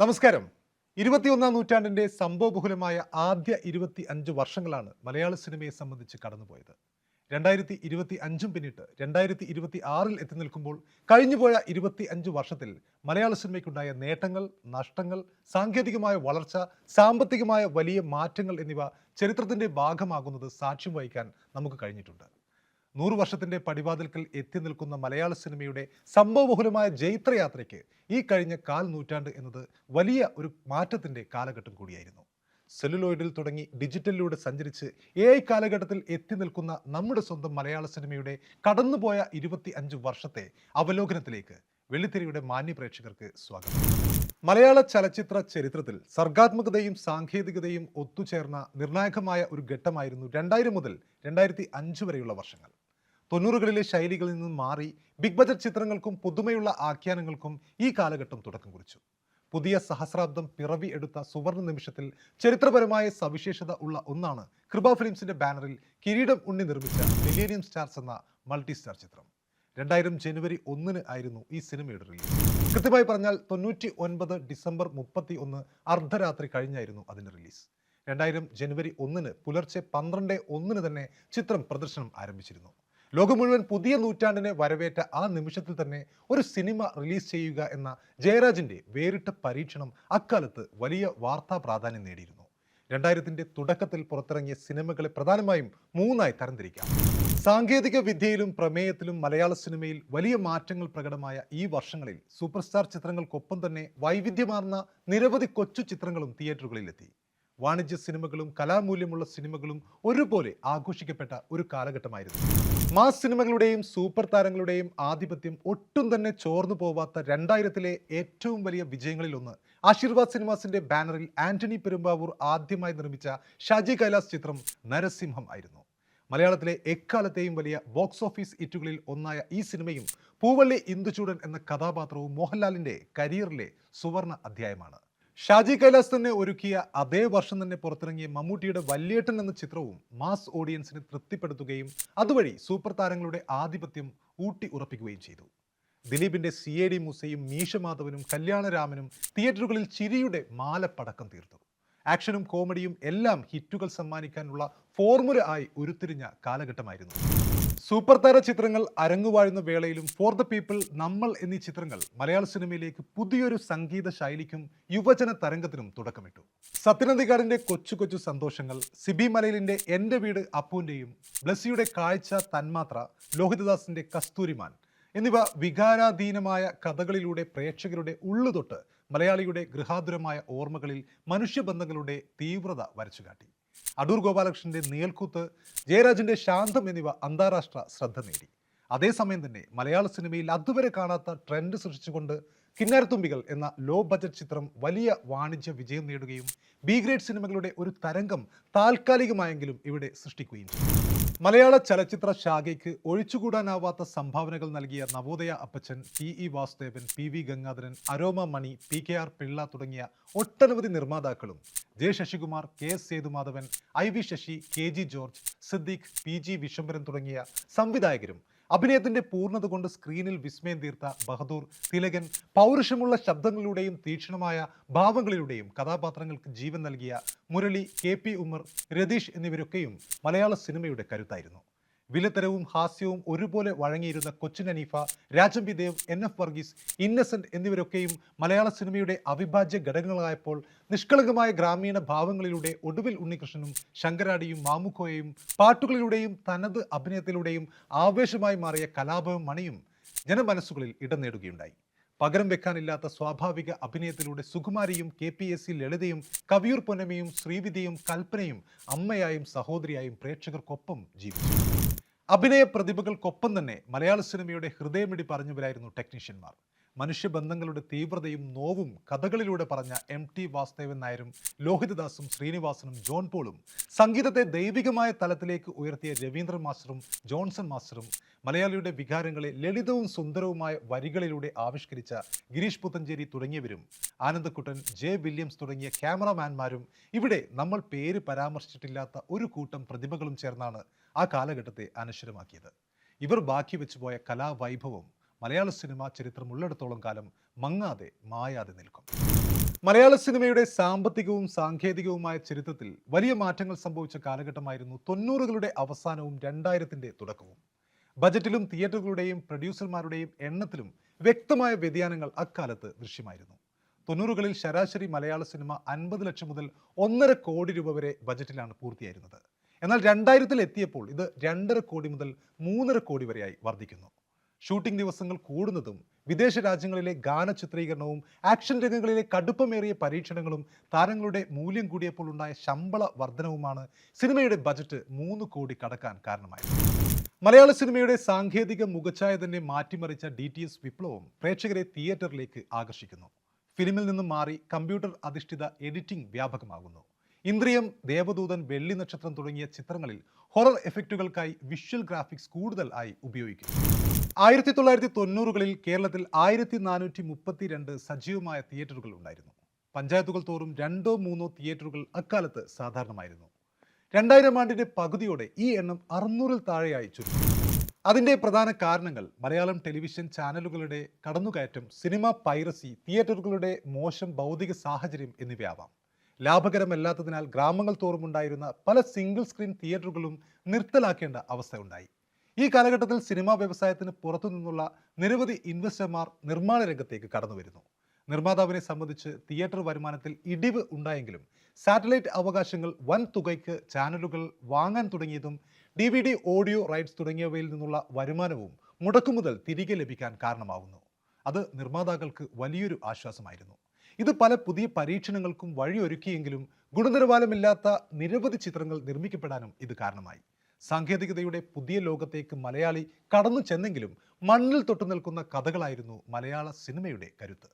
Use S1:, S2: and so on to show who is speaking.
S1: നമസ്കാരം. ഇരുപത്തിയൊന്നാം നൂറ്റാണ്ടിന്റെ സംഭവബഹുലമായ ആദ്യ ഇരുപത്തി അഞ്ച് വർഷങ്ങളാണ് മലയാള സിനിമയെ സംബന്ധിച്ച് കടന്നുപോയത്. രണ്ടായിരത്തി ഇരുപത്തി അഞ്ചും പിന്നിട്ട് രണ്ടായിരത്തി ഇരുപത്തി ആറിൽ എത്തി നിൽക്കുമ്പോൾ കഴിഞ്ഞുപോയ ഇരുപത്തി അഞ്ച് വർഷത്തിൽ മലയാള സിനിമയ്ക്കുണ്ടായ നേട്ടങ്ങൾ നഷ്ടങ്ങൾ സാങ്കേതികമായ വളർച്ച സാമ്പത്തികമായ വലിയ മാറ്റങ്ങൾ എന്നിവ ചരിത്രത്തിന്റെ ഭാഗമാകുന്നത് സാക്ഷ്യം വഹിക്കാൻ നമുക്ക് കഴിഞ്ഞിട്ടുണ്ട്. നൂറു വർഷത്തിന്റെ പടിവാതിൽക്കൽ എത്തി നിൽക്കുന്ന മലയാള സിനിമയുടെ സംഭവബഹുലമായ ജൈത്രയാത്രയ്ക്ക് ഈ കഴിഞ്ഞ കാൽ നൂറ്റാണ്ട് എന്നത് വലിയ ഒരു മാറ്റത്തിന്റെ കാലഘട്ടം കൂടിയായിരുന്നു. സെല്ലുലോയിഡിൽ തുടങ്ങി ഡിജിറ്റലിലൂടെ സഞ്ചരിച്ച് ഐ കാലഘട്ടത്തിൽ എത്തി നിൽക്കുന്ന നമ്മുടെ സ്വന്തം മലയാള സിനിമയുടെ കടന്നുപോയ ഇരുപത്തി അഞ്ച് വർഷത്തെ അവലോകനത്തിലേക്ക് വെള്ളിത്തിരിയുടെ മാന്യപ്രേക്ഷകർക്ക് സ്വാഗതം. മലയാള ചലച്ചിത്ര ചരിത്രത്തിൽ സർഗാത്മകതയും സാങ്കേതികതയും ഒത്തുചേർന്ന നിർണായകമായ ഒരു ഘട്ടമായിരുന്നു രണ്ടായിരം മുതൽ രണ്ടായിരത്തി അഞ്ച് വരെയുള്ള വർഷങ്ങൾ. തൊണ്ണൂറുകളിലെ ശൈലികളിൽ നിന്നും മാറി ബിഗ് ബജറ്റ് ചിത്രങ്ങൾക്കും പുതുമയുള്ള ആഖ്യാനങ്ങൾക്കും ഈ കാലഘട്ടം തുടക്കം കുറിച്ചു. പുതിയ സഹസ്രാബ്ദം പിറവി എടുത്ത സുവർണ നിമിഷത്തിൽ ചരിത്രപരമായ സവിശേഷത ഉള്ള ഒന്നാണ് കൃപ ഫിലിംസിന്റെ ബാനറിൽ കിരീടം ഉണ്ണി നിർമ്മിച്ച മിലേനിയം സ്റ്റാർസ് എന്ന മൾട്ടി സ്റ്റാർ ചിത്രം. രണ്ടായിരം ജനുവരി ഒന്നിന് ആയിരുന്നു ഈ സിനിമയുടെ റിലീസ്. കൃത്യമായി പറഞ്ഞാൽ തൊണ്ണൂറ്റി ഒൻപത് ഡിസംബർ മുപ്പത്തി ഒന്ന് അർദ്ധരാത്രി കഴിഞ്ഞായിരുന്നു അതിന്റെ റിലീസ്. രണ്ടായിരം ജനുവരി ഒന്നിന് പുലർച്ചെ പന്ത്രണ്ട് ഒന്നിന് തന്നെ ചിത്രം പ്രദർശനം ആരംഭിച്ചിരുന്നു. ലോകം മുഴുവൻ പുതിയ നൂറ്റാണ്ടിനെ വരവേറ്റ ആ നിമിഷത്തിൽ തന്നെ ഒരു സിനിമ റിലീസ് ചെയ്യുക എന്ന ജയരാജിന്റെ വേറിട്ട പരീക്ഷണം അക്കാലത്ത് വലിയ വാർത്താ പ്രാധാന്യം നേടിയിരുന്നു. രണ്ടായിരത്തിന്റെ തുടക്കത്തിൽ പുറത്തിറങ്ങിയ സിനിമകളെ പ്രധാനമായും മൂന്നായി തരംതിരിക്കാം. സാങ്കേതിക വിദ്യയിലും പ്രമേയത്തിലും മലയാള സിനിമയിൽ വലിയ മാറ്റങ്ങൾ പ്രകടമായ ഈ വർഷങ്ങളിൽ സൂപ്പർസ്റ്റാർ ചിത്രങ്ങൾക്കൊപ്പം തന്നെ വൈവിധ്യമാർന്ന നിരവധി കൊച്ചു ചിത്രങ്ങളും തിയേറ്ററുകളിലെത്തി. വാണിജ്യ സിനിമകളും കലാമൂല്യമുള്ള സിനിമകളും ഒരുപോലെ ആഘോഷിക്കപ്പെട്ട ഒരു കാലഘട്ടമായിരുന്നു. മാസ് സിനിമകളുടെയും സൂപ്പർ താരങ്ങളുടെയും ആധിപത്യം ഒട്ടും തന്നെ ചോർന്നു പോവാത്ത രണ്ടായിരത്തിലെ ഏറ്റവും വലിയ വിജയങ്ങളിലൊന്ന് ആശീർവാദ് സിനിമാസിന്റെ ബാനറിൽ ആന്റണി പെരുമ്പാവൂർ ആദ്യമായി നിർമ്മിച്ച ഷാജി കൈലാസ് ചിത്രം നരസിംഹം ആയിരുന്നു. മലയാളത്തിലെ എക്കാലത്തെയും വലിയ ബോക്സ് ഓഫീസ് ഇറ്റുകളിൽ ഒന്നായ ഈ സിനിമയും പൂവള്ളി ഇന്ദുചൂടൻ എന്ന കഥാപാത്രവും മോഹൻലാലിന്റെ കരിയറിലെ സുവർണ അധ്യായമാണ്. ഷാജി കൈലാസ് തന്നെ ഒരുക്കിയ അതേ വർഷം തന്നെ പുറത്തിറങ്ങിയ മമ്മൂട്ടിയുടെ വല്യേട്ടൻ എന്ന ചിത്രവും മാസ് ഓഡിയൻസിനെ തൃപ്തിപ്പെടുത്തുകയും അതുവഴി സൂപ്പർ താരങ്ങളുടെ ആധിപത്യം ഊട്ടി ഉറപ്പിക്കുകയും ചെയ്തു. ദിലീപിന്റെ സി എ ഡി മൂസയും മീശമാധവനും കല്യാണരാമനും തിയേറ്ററുകളിൽ ചിരിയുടെ മാലപ്പടക്കം തീർത്തു. ആക്ഷനും കോമഡിയും എല്ലാം ഹിറ്റുകൾ സമ്മാനിക്കാനുള്ള ഫോർമുല ആയി ഉരുത്തിരിഞ്ഞ കാലഘട്ടമായിരുന്നു. സൂപ്പർ താര ചിത്രങ്ങൾ അരങ്ങുവാഴുന്ന വേളയിലും ഫോർ ദ പീപ്പിൾ നമ്മൾ എന്നീ ചിത്രങ്ങൾ മലയാള സിനിമയിലേക്ക് പുതിയൊരു സംഗീത ശൈലിക്കും യുവജന തരംഗത്തിനും തുടക്കമിട്ടു. സത്യനന്ദിക്കാടിന്റെ കൊച്ചു കൊച്ചു സന്തോഷങ്ങൾ സിബി മലയിലിന്റെ എന്റെ വീട് അപ്പുവിന്റെയും ബ്ലസ്സിയുടെ കാഴ്ച തന്മാത്ര ലോഹിതദാസിന്റെ കസ്തൂരിമാൻ എന്നിവ വികാരാധീനമായ കഥകളിലൂടെ പ്രേക്ഷകരുടെ ഉള്ളുതൊട്ട് മലയാളിയുടെ ഗൃഹാതുരമായ ഓർമ്മകളിൽ മനുഷ്യബന്ധങ്ങളുടെ തീവ്രത വരച്ചുകാട്ടി. അടൂർ ഗോപാലകൃഷ്ണന്റെ നീൽക്കൂത്ത് ജയരാജന്റെ ശാന്തം എന്നിവ അന്താരാഷ്ട്ര ശ്രദ്ധ നേടി. അതേസമയം തന്നെ മലയാള സിനിമയിൽ അതുവരെ കാണാത്ത ട്രെൻഡ് സൃഷ്ടിച്ചുകൊണ്ട് കിന്നാരത്തുമ്പികൾ എന്ന ലോ ബജറ്റ് ചിത്രം വലിയ വാണിജ്യ വിജയം നേടുകയും ബി ഗ്രേഡ് സിനിമകളുടെ ഒരു തരംഗം താൽക്കാലികമായെങ്കിലും ഇവിടെ സൃഷ്ടിക്കുകയും ചെയ്തു. മലയാള ചലച്ചിത്ര ശാഖയ്ക്ക് ഒഴിച്ചുകൂടാനാവാത്ത സംഭാവനകൾ നൽകിയ Navodaya Appachan T E Vasudevan P V Gangadharan Aroma Mani P K R Pillai തുടങ്ങിയ ഒട്ടനവധി നിർമ്മാതാക്കളും J Sasikumar K S Sethumadhavan I V Sasi K G George Siddique P G Viswambharan തുടങ്ങിയ സംവിധായകരും അഭിനയത്തിന്റെ പൂർണത കൊണ്ട് സ്ക്രീനിൽ വിസ്മയം തീർത്ത ബഹദൂർ തിലകൻ പൗരുഷമുള്ള ശബ്ദങ്ങളിലൂടെയും തീക്ഷണമായ ഭാവങ്ങളിലൂടെയും കഥാപാത്രങ്ങൾക്ക് ജീവൻ നൽകിയ മുരളി കെ പി ഉമർ രതീഷ് എന്നിവരൊക്കെയും മലയാള സിനിമയുടെ കരുത്തായിരുന്നു. വിലത്തരവും ഹാസ്യവും ഒരുപോലെ വഴങ്ങിയിരുന്ന Cochin Haneefa രാജംബി Dev N F Varghese Innocent എന്നിവരൊക്കെയും മലയാള സിനിമയുടെ അവിഭാജ്യ ഘടകങ്ങളായപ്പോൾ നിഷ്കളങ്കമായ ഗ്രാമീണ ഭാവങ്ങളിലൂടെ ഒടുവിൽ ഉണ്ണികൃഷ്ണനും ശങ്കരാടിയും മാമുക്കോയെയും പാട്ടുകളിലൂടെയും തനത് അഭിനയത്തിലൂടെയും ആവേശമായി മാറിയ കലാപവും മണിയും ജനമനസ്സുകളിൽ ഇടം നേടുകയുണ്ടായി. പകരം വെക്കാനില്ലാത്ത സ്വാഭാവിക അഭിനയത്തിലൂടെ സുകുമാരിയും കെ പി എസ് സി ലളിതയും കവിയൂർ പൊന്നമയും ശ്രീവിധിയും കൽപ്പനയും അമ്മയായും സഹോദരിയായും പ്രേക്ഷകർക്കൊപ്പം ജീവിച്ചു. അഭിനയ പ്രതിഭകൾക്കൊപ്പം തന്നെ മലയാള സിനിമയുടെ ഹൃദയമിടി പറഞ്ഞവരായിരുന്നു ടെക്നീഷ്യന്മാർ. മനുഷ്യബന്ധങ്ങളുടെ തീവ്രതയും നോവും കഥകളിലൂടെ പറഞ്ഞ എം ടി വാസുദേവൻ നായരും ലോഹിതദാസും ശ്രീനിവാസനും ജോൺ പോളും സംഗീതത്തെ ദൈവികമായ തലത്തിലേക്ക് ഉയർത്തിയ രവീന്ദ്രൻ മാസ്റ്ററും ജോൺസൺ മാസ്റ്ററും മലയാളിയുടെ വികാരങ്ങളെ ലളിതവും സുന്ദരവുമായ വരികളിലൂടെ ആവിഷ്കരിച്ച ഗിരീഷ് പുത്തഞ്ചേരി തുടങ്ങിയവരും ആനന്ദക്കുട്ടൻ ജെ വില്യംസ് തുടങ്ങിയ ക്യാമറമാൻമാരും ഇവിടെ നമ്മൾ പേര് പരാമർശിച്ചിട്ടില്ലാത്ത ഒരു കൂട്ടം പ്രതിഭകളും ചേർന്നാണ് ആ കാലഘട്ടത്തെ അനശ്വരമാക്കിയത്. ഇവർ ബാക്കി വെച്ചുപോയ കലാവൈഭവം മലയാള സിനിമ ചരിത്രമുള്ളിടത്തോളം കാലം മങ്ങാതെ മായാതെ നിൽക്കും. മലയാള സിനിമയുടെ സാമ്പത്തികവും സാങ്കേതികവുമായ ചരിത്രത്തിൽ വലിയ മാറ്റങ്ങൾ സംഭവിച്ച കാലഘട്ടമായിരുന്നു തൊണ്ണൂറുകളുടെ അവസാനവും രണ്ടായിരത്തിന്റെ തുടക്കവും. ബജറ്റിലും തിയേറ്ററുകളുടെയും പ്രൊഡ്യൂസർമാരുടെയും എണ്ണത്തിലും വ്യക്തമായ വ്യതിയാനങ്ങൾ അക്കാലത്ത് ദൃശ്യമായിരുന്നു. തൊണ്ണൂറുകളിൽ ശരാശരി മലയാള സിനിമ അൻപത് ലക്ഷം മുതൽ ഒന്നര കോടി രൂപ വരെ ബജറ്റിലാണ് പൂർത്തിയായിരുന്നത്. എന്നാൽ രണ്ടായിരത്തിൽ എത്തിയപ്പോൾ ഇത് രണ്ടര കോടി മുതൽ മൂന്നര കോടി വരെയായി വർദ്ധിക്കുന്നു. ഷൂട്ടിംഗ് ദിവസങ്ങൾ കൂടുന്നതും വിദേശ രാജ്യങ്ങളിലെ ഗാന ചിത്രീകരണവും ആക്ഷൻ രംഗങ്ങളിലെ കടുപ്പമേറിയ പരീക്ഷണങ്ങളും താരങ്ങളുടെ മൂല്യം കൂടിയപ്പോൾ ഉണ്ടായ ശമ്പള വർധനവുമാണ് സിനിമയുടെ ബജറ്റ് മൂന്ന് കോടി കടക്കാൻ കാരണമായത്. മലയാള സിനിമയുടെ സാങ്കേതിക മുഖച്ഛായ തന്നെ മാറ്റിമറിച്ച ഡി ടി എസ് വിപ്ലവം പ്രേക്ഷകരെ തിയേറ്ററിലേക്ക് ആകർഷിക്കുന്നു. ഫിലിമിൽ നിന്നും മാറി കമ്പ്യൂട്ടർ അധിഷ്ഠിത എഡിറ്റിംഗ് വ്യാപകമാകുന്നു. ഇന്ദ്രിയം ദേവദൂതൻ വെള്ളി നക്ഷത്രം തുടങ്ങിയ ചിത്രങ്ങളിൽ ഹൊറർ എഫക്റ്റുകൾക്കായി വിഷ്വൽ ഗ്രാഫിക്സ് കൂടുതൽ ആയി ഉപയോഗിക്കുന്നു. ആയിരത്തി തൊള്ളായിരത്തി തൊണ്ണൂറുകളിൽ കേരളത്തിൽ ആയിരത്തി നാനൂറ്റി മുപ്പത്തിരണ്ട് സജീവമായ തിയേറ്ററുകൾ ഉണ്ടായിരുന്നു. പഞ്ചായത്തുകൾ തോറും രണ്ടോ മൂന്നോ തിയേറ്ററുകൾ അക്കാലത്ത് സാധാരണമായിരുന്നു. രണ്ടായിരം ആണ്ടിന്റെ പകുതിയോടെ ഈ എണ്ണം അറുന്നൂറിൽ താഴെയായി ചുരുങ്ങി. അതിന്റെ പ്രധാന കാരണങ്ങൾ മലയാളം ടെലിവിഷൻ ചാനലുകളുടെ കടന്നുകയറ്റം സിനിമ പൈറസി തിയേറ്ററുകളുടെ മോശം ഭൗതിക സാഹചര്യം എന്നിവയാവാം. ലാഭകരമല്ലാത്തതിനാൽ ഗ്രാമങ്ങൾ തോറുമുണ്ടായിരുന്ന പല സിംഗിൾ സ്ക്രീൻ തിയേറ്ററുകളും നിർത്തലാക്കേണ്ട അവസ്ഥയുണ്ടായി. ഈ കാലഘട്ടത്തിൽ സിനിമാ വ്യവസായത്തിന് പുറത്തു നിന്നുള്ള നിരവധി ഇൻവെസ്റ്റർമാർ നിർമ്മാണ രംഗത്തേക്ക് കടന്നു വരുന്നു നിർമ്മാതാവിനെ സംബന്ധിച്ച് തിയേറ്റർ വരുമാനത്തിൽ ഇടിവ് ഉണ്ടായെങ്കിലും സാറ്റലൈറ്റ് അവകാശങ്ങൾ വൻ തുകയ്ക്ക് ചാനലുകൾ വാങ്ങാൻ തുടങ്ങിയതും D V D audio rights തുടങ്ങിയവയിൽ നിന്നുള്ള വരുമാനവും മുടക്കുമുതൽ തിരികെ ലഭിക്കാൻ കാരണമാകുന്നു അത് നിർമ്മാതാക്കൾക്ക് വലിയൊരു ആശ്വാസമായിരുന്നു. ഇത് പല പുതിയ പരീക്ഷണങ്ങൾക്കും വഴിയൊരുക്കിയെങ്കിലും ഗുണനിലവാരമില്ലാത്ത നിരവധി ചിത്രങ്ങൾ നിർമ്മിക്കപ്പെടാനും ഇത് കാരണമായി. സാങ്കേതികതയുടെ പുതിയ ലോകത്തേക്ക് മലയാളി കടന്നു ചെന്നെങ്കിലും മണ്ണിൽ തൊട്ടു നിൽക്കുന്ന കഥകളായിരുന്നു മലയാള സിനിമയുടെ കരുത്ത്.